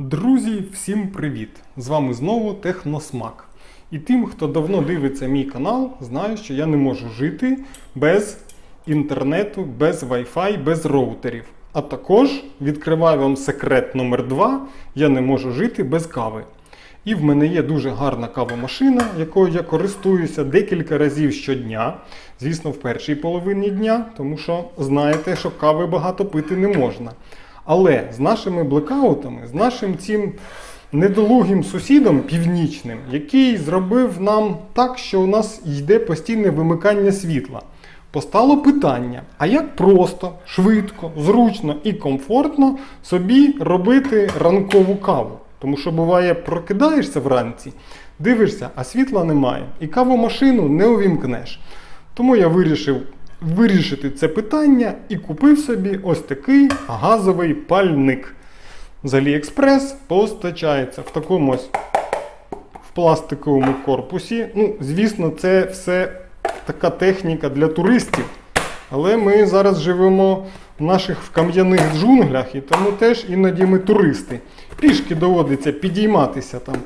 Друзі, всім привіт! З вами знову Техносмак. І тим, хто давно дивиться мій канал, знає, що я не можу жити без інтернету, без Wi-Fi, без роутерів. А також відкриваю вам секрет номер 2 я не можу жити без кави. І в мене є дуже гарна кавомашина, якою я користуюся декілька разів щодня. Звісно, в першій половині дня, тому що знаєте, що кави багато пити не можна. Але з нашими блекаутами, з нашим цим недолугим сусідом північним, який зробив нам так, що у нас йде постійне вимикання світла, постало питання: а як просто, швидко, зручно і комфортно собі робити ранкову каву? Тому що буває, прокидаєшся вранці, дивишся, а світла немає, і кавомашину не увімкнеш. Тому я вирішив вирішити це питання і купив собі ось такий газовий пальник. З Aliexpress постачається в такому ось в пластиковому корпусі. Ну, звісно, це все така техніка для туристів. Але ми зараз живемо в наших в кам'яних джунглях, і тому теж іноді ми туристи. Пішки доводиться підійматися там.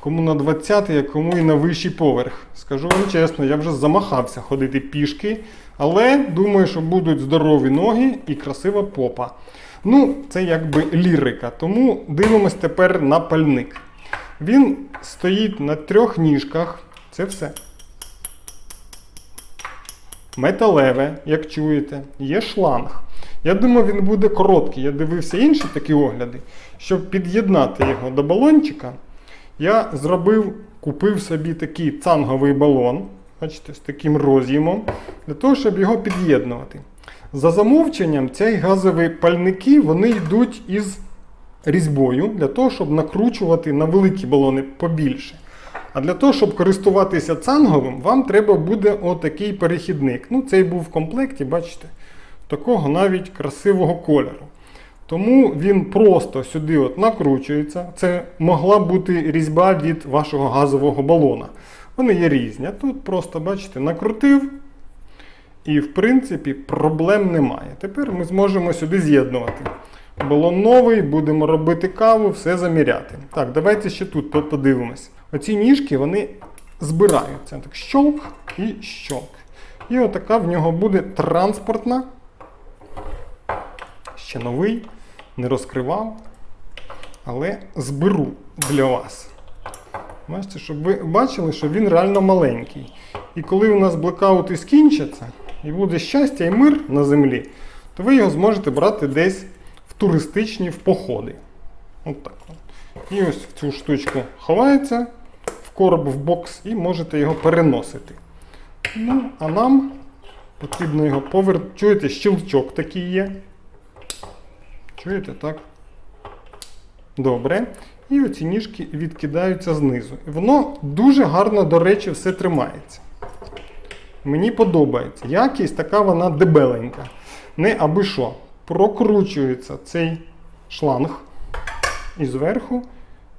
Кому на 20, а кому і на вищий поверх. Скажу вам чесно, я вже замахався ходити пішки, але думаю, що будуть здорові ноги і красива попа. Ну, це якби лірика. Тому дивимось тепер на пальник. Він стоїть на трьох ніжках. Це все. Металеве, як чуєте, є шланг. Я думаю, він буде короткий. Я дивився інші такі огляди. Щоб під'єднати його до балончика, я зробив, купив собі такий цанговий балон, бачите, з таким роз'ємом, для того, щоб його під'єднувати. За замовченням, ці газові пальники вони йдуть із різьбою для того, щоб накручувати на великі балони побільше. А для того, щоб користуватися цанговим, вам треба буде отакий перехідник. Ну, цей був в комплекті, бачите, такого навіть красивого кольору. Тому він просто сюди от накручується. Це могла бути різьба від вашого газового балона. Вони є різні. Тут просто, бачите, накрутив. І, в принципі, проблем немає. Тепер ми зможемо сюди з'єднувати. Балон новий, будемо робити каву, все заміряти. Так, давайте ще тут подивимось. Оці ніжки вони збираються. Так, щолк і щолк. І отака в нього буде транспортна. Ще новий, не розкривав. Але зберу для вас. Бачите, щоб ви бачили, що він реально маленький. І коли у нас блекаути скінчаться, і буде щастя і мир на землі, то ви його зможете брати десь в туристичні в походи. От так. І ось в цю штучку ховається в короб, в бокс, і можете його переносити. Ну, а нам потрібно його повернути. Чуєте, щелчок такий є. Чуєте, так? Добре. І оці ніжки відкидаються знизу. І воно дуже гарно, до речі, все тримається. Мені подобається. Якість така вона дебеленька. Не аби що. Прокручується цей шланг і зверху,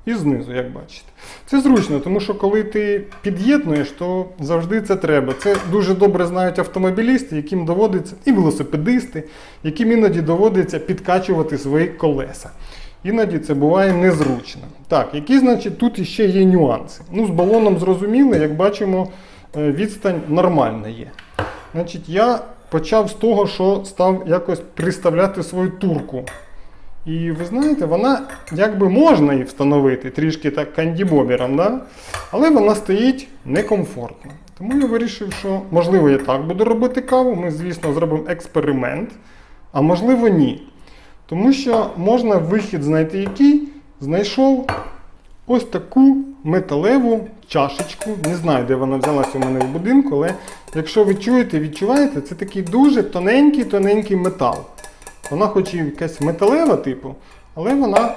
і знизу, як бачите. Це зручно, тому що коли ти під'єднуєш, то завжди це треба. Це дуже добре знають автомобілісти, яким доводиться, і велосипедисти, яким іноді доводиться підкачувати свої колеса. Іноді це буває незручно. Так, які, значить, тут іще є нюанси. Ну, з балоном зрозуміло, як бачимо, е, відстань нормальна є. Значить, я почав з того, що став якось приставляти свою турку. І ви знаєте, вона якби можна її встановити трішки так кандібобером, да? але вона стоїть некомфортно. Тому я вирішив, що можливо я так буду робити каву. Ми, звісно, зробимо експеримент, а можливо, ні. Тому що можна вихід знайти який. Знайшов ось таку металеву чашечку. Не знаю, де вона взялася у мене в будинку, але якщо ви чуєте, відчуваєте, це такий дуже тоненький-тоненький метал. Вона хоч і якась металева, типу, але вона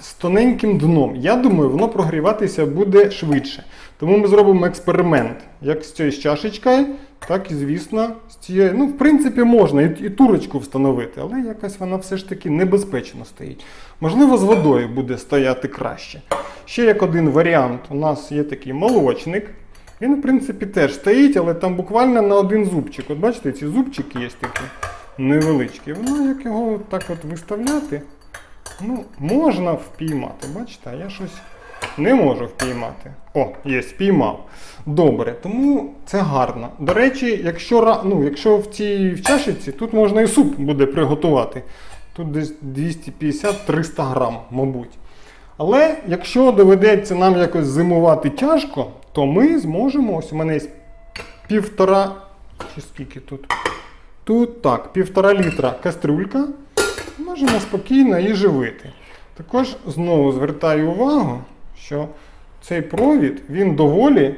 з тоненьким дном. Я думаю, воно прогріватися буде швидше. Тому ми зробимо експеримент як з цією чашечкою, так і, звісно, з цією. Ну, в принципі, можна і, і турочку встановити, але якась вона все ж таки небезпечно стоїть. Можливо, з водою буде стояти краще. Ще як один варіант, у нас є такий молочник. Він, в принципі, теж стоїть, але там буквально на один зубчик. От бачите, ці зубчики є такі невеличкі. Воно як його так от виставляти, Ну, можна впіймати, бачите, я щось не можу впіймати. О, є, впіймав. Добре, тому це гарно. До речі, якщо, ну, якщо в цій в чашиці, тут можна і суп буде приготувати. Тут десь 250-300 грам, мабуть. Але якщо доведеться нам якось зимувати тяжко, то ми зможемо. Ось у мене є півтора. Чи скільки тут? Тут так, півтора літра кастрюлька. Можемо спокійно і живити. Також знову звертаю увагу, що цей провід він доволі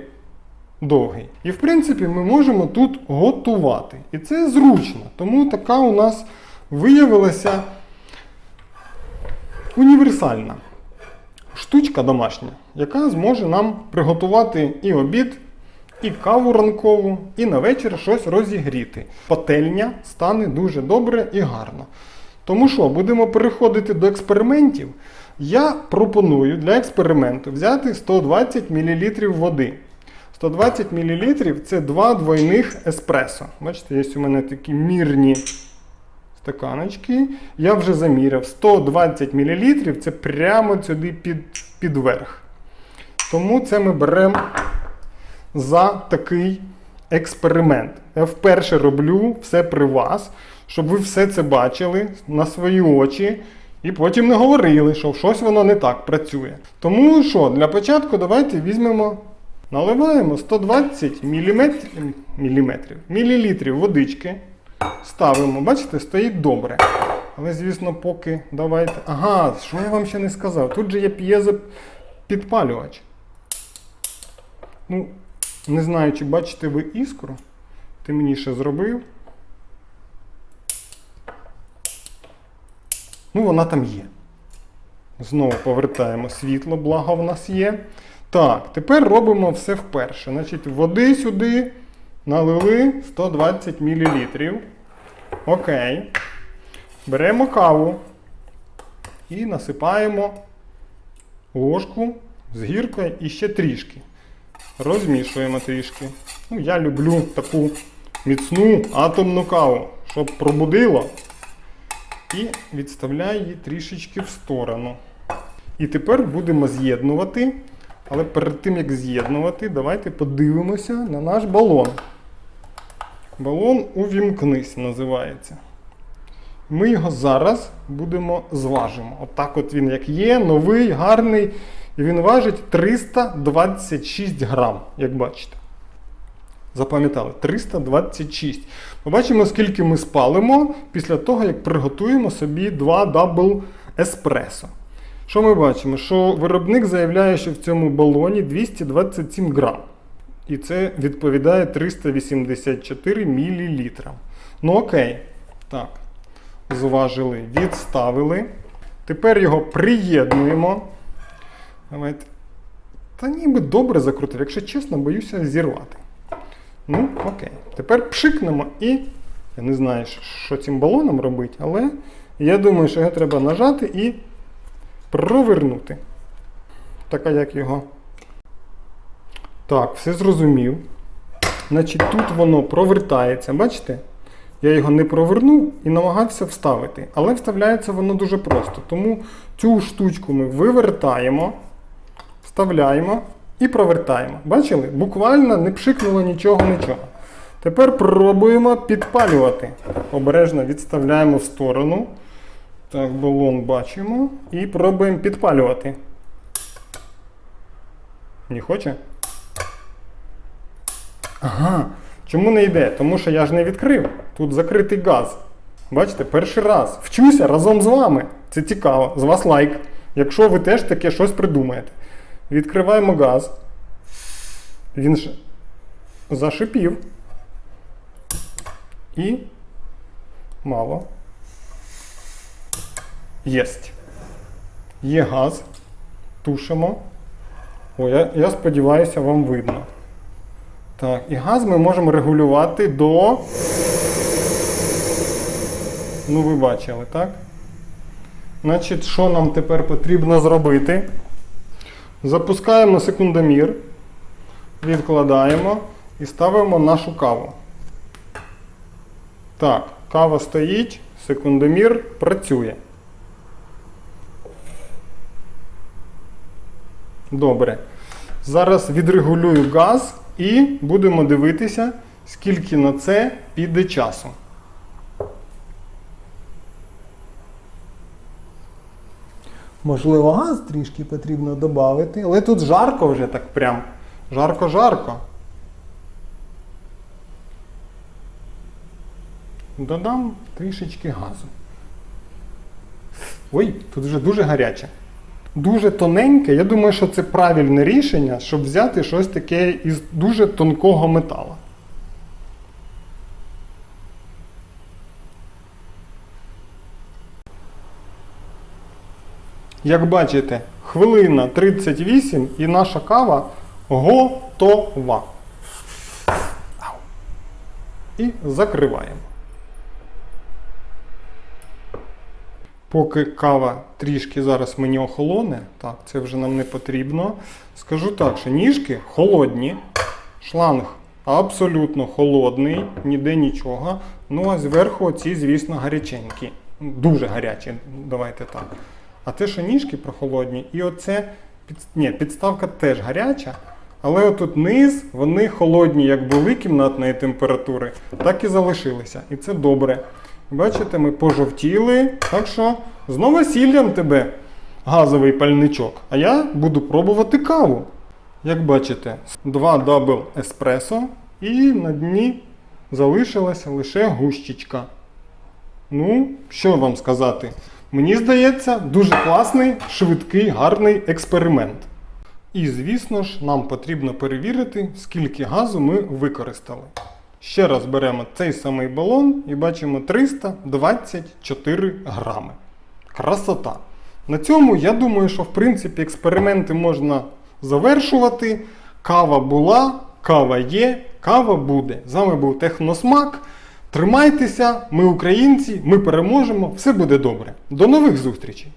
довгий. І в принципі ми можемо тут готувати. І це зручно. Тому така у нас виявилася універсальна штучка домашня, яка зможе нам приготувати і обід, і каву ранкову, і на вечір щось розігріти. Пательня стане дуже добре і гарно. Тому що, будемо переходити до експериментів. Я пропоную для експерименту взяти 120 мл води. 120 мл це два двойних еспресо. Бачите, є у мене такі мірні стаканочки. Я вже заміряв. 120 мл це прямо сюди під, під верх. Тому це ми беремо за такий експеримент. Я вперше роблю все при вас, щоб ви все це бачили на свої очі. І потім не говорили, що щось воно не так працює. Тому що, для початку давайте візьмемо, наливаємо 120 міліметрів, міліметрів, мілілітрів водички. Ставимо, бачите, стоїть добре. Але, звісно, поки давайте. Ага, що я вам ще не сказав? Тут же є п'єзопідпалювач. Ну, не знаю, чи бачите ви іскру. Темніше зробив. Ну, вона там є. Знову повертаємо світло, благо в нас є. Так, тепер робимо все вперше. Значить, води сюди налили 120 мл. Окей. Беремо каву і насипаємо ложку з гіркою і ще трішки. Розмішуємо трішки. Ну, я люблю таку міцну атомну каву, щоб пробудило. І відставляю її трішечки в сторону. І тепер будемо з'єднувати. Але перед тим як з'єднувати, давайте подивимося на наш балон. Балон увімкнись називається. Ми його зараз будемо зважимо. Отак от він як є, новий, гарний. І він важить 326 грам, як бачите. Запам'ятали, 326. Побачимо, скільки ми спалимо після того, як приготуємо собі два дабл еспресо. Що ми бачимо? Що виробник заявляє, що в цьому балоні 227 грам. І це відповідає 384 мл. Ну окей. Так. Зважили, відставили. Тепер його приєднуємо. Давайте. Та ніби добре закрутив, якщо чесно, боюся зірвати. Ну, окей. Тепер пшикнемо і. Я не знаю, що цим балоном робити, але я думаю, що його треба нажати і провернути. Така як його. Так, все зрозумів. Значить, тут воно провертається, бачите? Я його не провернув і намагався вставити. Але вставляється воно дуже просто. Тому цю штучку ми вивертаємо, вставляємо і провертаємо. Бачили? Буквально не пшикнуло нічого, нічого. Тепер пробуємо підпалювати. Обережно відставляємо в сторону. Так, балон бачимо. І пробуємо підпалювати. Не хоче? Ага. Чому не йде? Тому що я ж не відкрив. Тут закритий газ. Бачите, перший раз. Вчуся разом з вами. Це цікаво. З вас лайк. Якщо ви теж таке щось придумаєте. Відкриваємо газ. Він ж зашипів. І мало. Єсть. Є газ. Тушимо. О, я, я сподіваюся, вам видно. Так, і газ ми можемо регулювати до. Ну, ви бачили, так? Значить, що нам тепер потрібно зробити? Запускаємо секундомір, відкладаємо і ставимо нашу каву. Так, кава стоїть, секундомір працює. Добре. Зараз відрегулюю газ і будемо дивитися, скільки на це піде часу. Можливо, газ трішки потрібно додати, але тут жарко вже так прям. Жарко-жарко. Додам трішечки газу. Ой, тут вже дуже гаряче. Дуже тоненьке. Я думаю, що це правильне рішення, щоб взяти щось таке із дуже тонкого металу. Як бачите, хвилина 38 і наша кава готова. І закриваємо. Поки кава трішки зараз мені охолоне, так, це вже нам не потрібно. Скажу так, що ніжки холодні, шланг абсолютно холодний, ніде нічого. Ну а зверху ці, звісно, гаряченькі. Дуже гарячі, давайте так. А те, що ніжки прохолодні, і оце під... Ні, підставка теж гаряча, але отут низ вони холодні, як були кімнатної температури, так і залишилися. І це добре. Бачите, ми пожовтіли, так що з новосіллям тебе газовий пальничок. А я буду пробувати каву. Як бачите, два дабл еспресо і на дні залишилася лише гущичка. Ну, що вам сказати? Мені здається, дуже класний, швидкий, гарний експеримент. І, звісно ж, нам потрібно перевірити, скільки газу ми використали. Ще раз беремо цей самий балон і бачимо 324 грами. Красота! На цьому я думаю, що в принципі експерименти можна завершувати. Кава була, кава є, кава буде. З вами був Техносмак. Тримайтеся, ми українці, ми переможемо, все буде добре. До нових зустрічей!